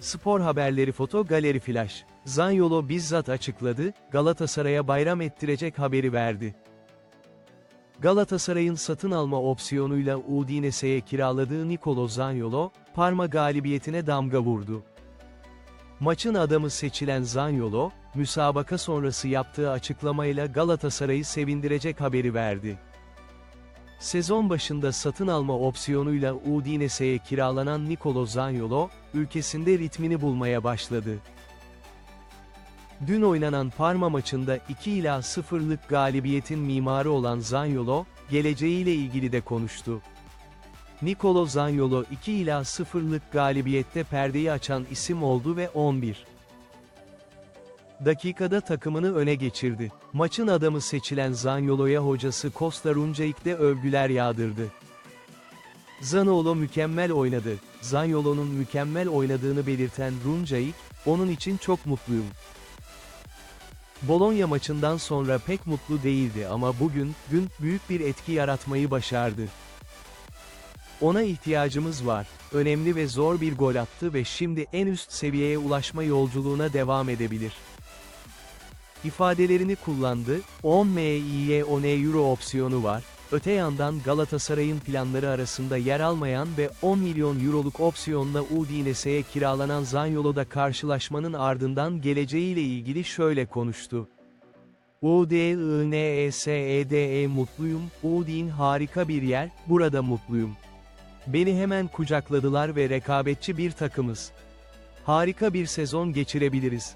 Spor haberleri foto galeri flash. Zanyolo bizzat açıkladı, Galatasaray'a bayram ettirecek haberi verdi. Galatasaray'ın satın alma opsiyonuyla Udinese'ye kiraladığı Nicolo Zaniolo, Parma galibiyetine damga vurdu. Maçın adamı seçilen Zaniolo, müsabaka sonrası yaptığı açıklamayla Galatasaray'ı sevindirecek haberi verdi. Sezon başında satın alma opsiyonuyla Udinese'ye kiralanan Nicolo Zaniolo, ülkesinde ritmini bulmaya başladı. Dün oynanan Parma maçında 2 ila 0'lık galibiyetin mimarı olan Zaniolo, geleceğiyle ilgili de konuştu. Nicolo Zaniolo 2 ila 0'lık galibiyette perdeyi açan isim oldu ve 11 dakikada takımını öne geçirdi. Maçın adamı seçilen Zaniolo'ya hocası Costa Runcaik de övgüler yağdırdı. Zaniolo mükemmel oynadı. Zaniolo'nun mükemmel oynadığını belirten Runcaik, onun için çok mutluyum. Bologna maçından sonra pek mutlu değildi ama bugün, dün, büyük bir etki yaratmayı başardı. Ona ihtiyacımız var. Önemli ve zor bir gol attı ve şimdi en üst seviyeye ulaşma yolculuğuna devam edebilir. İfadelerini kullandı, 10 MİY 10 euro opsiyonu var, öte yandan Galatasaray'ın planları arasında yer almayan ve 10 milyon euroluk opsiyonla Udinese'ye kiralanan Zaniolo'da karşılaşmanın ardından geleceğiyle ilgili şöyle konuştu. UDINESEDE mutluyum, Udin harika bir yer, burada mutluyum. Beni hemen kucakladılar ve rekabetçi bir takımız. Harika bir sezon geçirebiliriz.